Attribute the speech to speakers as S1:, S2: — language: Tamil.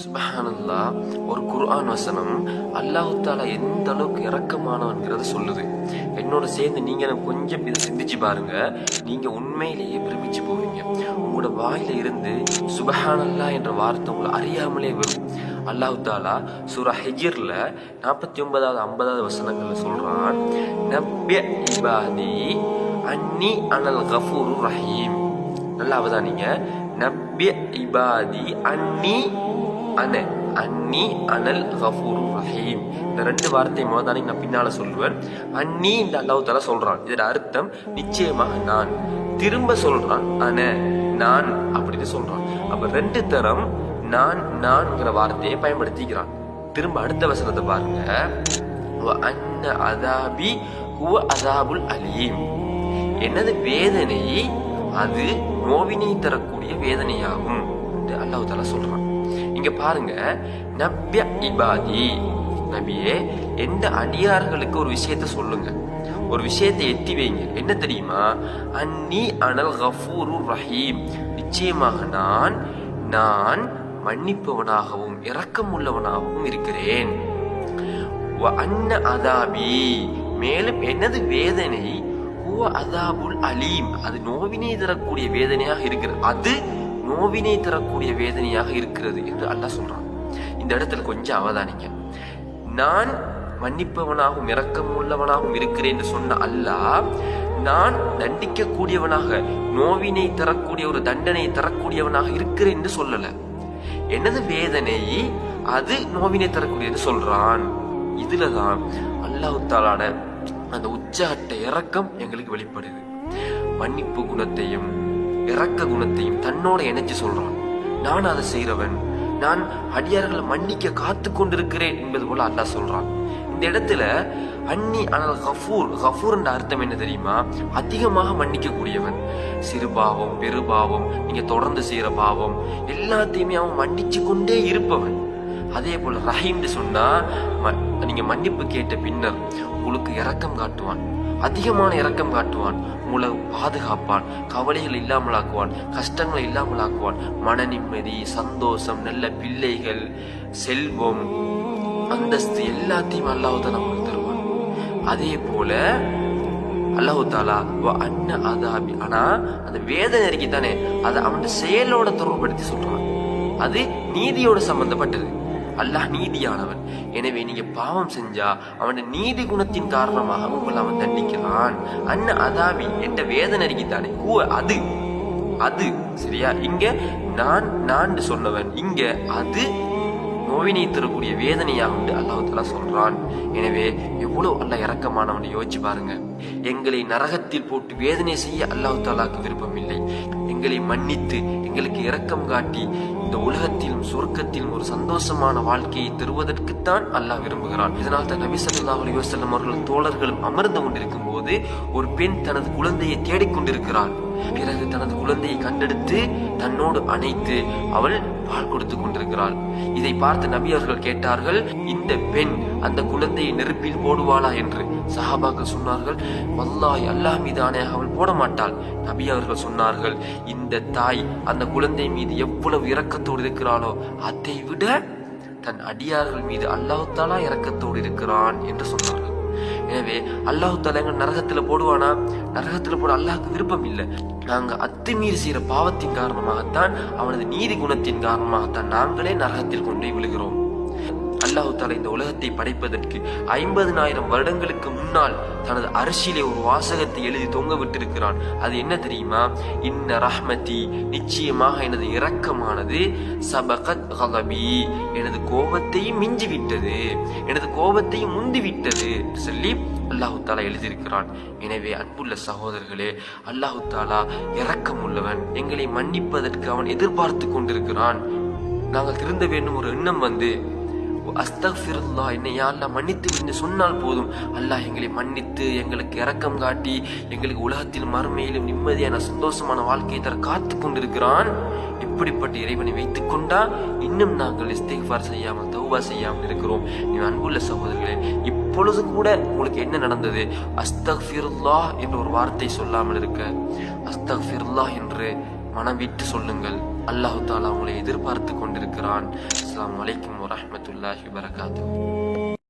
S1: சுபஹானல்லா ஒரு குர்ஆன் வசனம் அல்லாஹு தாலா எந்த அளவுக்கு இறக்கமானவன்கிறத சொல்லுது. என்னோட சேர்ந்து நீங்க கொஞ்சம் இதை சிந்திச்சு பாருங்க. நீங்க உண்மையிலேயே பிரமிச்சு போவீங்க. உங்களோட வாயில இருந்து சுபஹானல்லா என்ற வார்த்தை உங்களை அறியாமலே வரும். அல்லாஹு தாலா சூரா ஹெஜிர்ல நாற்பத்தி ஒன்பதாவது ஐம்பதாவது வசனங்கள்ல சொல்றான் நப்பிய இபாதி அன்னி அனல் கஃபூரு ரஹீம். நல்லா அவதானிங்க. நப்பிய இபாதி அன்னி அன அன்னி அனல் கஃபூர் ரஹீம். இந்த ரெண்டு வார்த்தை மோதானி நான் பின்னால சொல்லுவேன். அன்னி இந்த அல்லாஹ் தாலா சொல்றான். இதோட அர்த்தம் நிச்சயமாக நான். திரும்ப சொல்றான். அன நான் அப்படின்னு சொல்றான். அப்ப ரெண்டு தரம் நான் நான்ங்கிற வார்த்தையை பயன்படுத்திக்கிறான். திரும்ப அடுத்த வசனத்தை பாருங்க. அன்ன அதாபி ஹுவ அதாபுல் அலீம். எனது வேதனை? அது நோவினை தரக்கூடிய வேதனையாகும். என்று அல்லாஹ் தாலா சொல்றான். இங்க பாருங்க நபிய இபாதி. நபியே எந்த அடியார்களுக்கு ஒரு விஷயத்த சொல்லுங்க? ஒரு விஷயத்தை எத்தி வைங்க. என்ன தெரியுமா? அன்னி அனல் கஃபூரு ரஹீம். நிச்சயமாக நான் நான் மன்னிப்பவனாகவும் இரக்கம் உள்ளவனாகவும் இருக்கிறேன் அன்ன அதாபி. மேலும் எனது வேதனை ஹுவ அதாபுல் அலீம். அது நோவினை தரக்கூடிய வேதனையாக இருக்கிறது. அது நோவினை தரக்கூடிய வேதனையாக இருக்கிறது என்று அல்லாஹ் சொல்றான். இந்த இடத்துல கொஞ்சம் அவதானிங்க. நான் மன்னிப்பவனாகவும் இரக்கம் உள்ளவனாகவும் இருக்கிறேன் என்று சொன்ன அல்லாஹ் நான் தண்டிக்க கூடியவனாக நோவினை தரக்கூடிய ஒரு தண்டனை தரக்கூடியவனாக இருக்கிறேன் என்று சொல்லல. எனது வேதனை? அது நோவினை தரக்கூடியது சொல்றான். இதுலதான் அல்லாஹ் தாலான அந்த உச்சகட்ட இறக்கம் எங்களுக்கு வெளிப்படுது. மன்னிப்பு குணத்தையும் இறக்க குணத்தையும் தன்னோட இணைச்சு சொல்றான். நான் அதை செய்கிறவன் நான் அடியார்களை மன்னிக்க காத்து கொண்டிருக்கிறேன் என்பது போல அல்லாஹ் சொல்றான். இந்த இடத்துல அன்னி ஆனால் கஃபூர் கஃபூர் என்ற அர்த்தம் என்ன தெரியுமா? அதிகமாக மன்னிக்க கூடியவன் சிறு பாவம் பெரு பாவம் நீங்க தொடர்ந்து செய்யற பாவம் எல்லாத்தையுமே அவன் மன்னிச்சு கொண்டே இருப்பவன். அதே போல ரஹீம்னு சொன்னா ம- நீங்க மன்னிப்பு கேட்ட பின்னர் உங்களுக்கு இரக்கம் காட்டுவான். அதிகமான இரக்கம் காட்டுவான் உங்களை பாதுகாப்பான் கவலைகள் இல்லாமலாக்குவான் கஷ்டங்களை இல்லாமலாக்குவான். மன நிம்மதி சந்தோஷம் நல்ல பிள்ளைகள் செல்வம் அந்தஸ்து எல்லாத்தையும் அல்லாஹ் நம்மளுக்கு தருவான். அதே போல அல்லாஹு தாலா வ அன்ன அதாபி ஆனா அந்த வேதனை இருக்கு தானே அதை அவன் செயலோட தொடர்புபடுத்தி சொல்றான். அது நீதியோட சம்பந்தப்பட்டது. அல்லாஹ் நீதியானவன். எனவே நீங்க பாவம் செஞ்சா அவனோட நீதி குணத்தின் காரணமாக உங்களை அவன் தண்டிக்கிறான். அன்ன அதாவி என்ற வேதனை இருக்குதானே ஹூ அது. அது. சரியா? இங்க நான் நான் சொன்னவன் இங்க அது நோவினை தரக்கூடிய வேதனையாக உண்டு அல்லாஹ் சொல்றான். எனவே எவ்வளவு அல்ல இறக்கமானவனை யோசிச்சு பாருங்க. எங்களை நரகத்தில் போட்டு வேதனை செய்ய அல்லாஹு தாலாக்கு விருப்பம் இல்லை எங்களை மன்னித்து எங்களுக்கு இரக்கம் காட்டி இந்த உலகத்திலும் சொர்க்கத்திலும் ஒரு சந்தோஷமான வாழ்க்கையை தருவதற்குத்தான் அல்லாஹ் விரும்புகிறான். இதனால் தான் நபி சல்லா அலைஹி வஸல்லம் அவர்கள் தோழர்களும் அமர்ந்து கொண்டிருக்கும் போது ஒரு பெண் தனது குழந்தையை தேடிக்கொண்டிருக்கிறாள் பிறகு தனது குழந்தையை கண்டெடுத்து தன்னோடு அணைத்து அவள் பால் கொடுத்து கொண்டிருக்கிறாள். இதை பார்த்து நபி அவர்கள் கேட்டார்கள் இந்த பெண் அந்த குழந்தையை நெருப்பில் போடுவாளா? என்று. சஹாபாக்கள் சொன்னார்கள் வல்லாய் அல்லாஹ் மீது அவள் போட மாட்டாள் நபி அவர்கள் சொன்னார்கள் இந்த தாய் அந்த குழந்தை மீது எவ்வளவு இறக்க இரக்கத்தோடு இருக்கிறாளோ அதை விட தன் அடியார்கள் மீது அல்லாஹ் இறக்கத்தோடு இரக்கத்தோடு இருக்கிறான் என்று சொன்னார்கள். எனவே அல்லாஹு தலைங்க நரகத்துல போடுவானா? நரகத்துல போட அல்லாஹுக்கு விருப்பம் இல்லை. நாங்க அத்துமீறி செய்யற பாவத்தின் காரணமாகத்தான் அவனது நீதி குணத்தின் காரணமாகத்தான் நாங்களே நரகத்தில் கொண்டு விழுகிறோம். அல்லாஹு தாலா இந்த உலகத்தை படைப்பதற்கு ஐம்பதனாயிரம் வருடங்களுக்கு முன்னால் தனது அரசியலே ஒரு வாசகத்தை எழுதி தொங்க விட்டிருக்கிறான். அது என்ன தெரியுமா? இன்ன ரஹ்மதி நிச்சயமாக எனது இரக்கமானது சபகத் ஹலபி எனது கோபத்தையும் மிஞ்சிவிட்டது. எனது கோபத்தையும் முந்திவிட்டது சொல்லி அல்லாஹு தாலா எழுதியிருக்கிறான். எனவே அன்புள்ள சகோதரர்களே அல்லாஹு தாலா இரக்கம் உள்ளவன் எங்களை மன்னிப்பதற்கு அவன் எதிர்பார்த்து கொண்டிருக்கிறான். நாங்கள் திருந்த வேண்டும் ஒரு எண்ணம் வந்து அஸ்தஃபிருல்லா என்னை யா அல்லாஹ் மன்னித்து என்று சொன்னால் போதும். அல்லாஹ் எங்களை மன்னித்து எங்களுக்கு இரக்கம் காட்டி எங்களுக்கு உலகத்தில் மறுமையிலும் நிம்மதியான சந்தோஷமான வாழ்க்கையை தர காத்து கொண்டிருக்கிறான். இப்படிப்பட்ட இறைவனை வைத்துக் கொண்டா இன்னும் நாங்கள் இஸ்திஃபார் செய்யாமல் தௌபா செய்யாமல் இருக்கிறோம். நீ அன்புள்ள சகோதரர்களே இப்பொழுது கூட உங்களுக்கு என்ன நடந்தது? அஸ்தஃபிருல்லா என்ற ஒரு வார்த்தை சொல்லாமல் இருக்க. அஸ்தஃபிருல்லா என்று மனம் விட்டு சொல்லுங்கள். அல்லாஹு தாலா உங்களை எதிர்பார்த்து கொண்டிருக்கிறான். அஸ்லாம் வலைக்கம் வரமத்துல்லாஹி வரகாத்து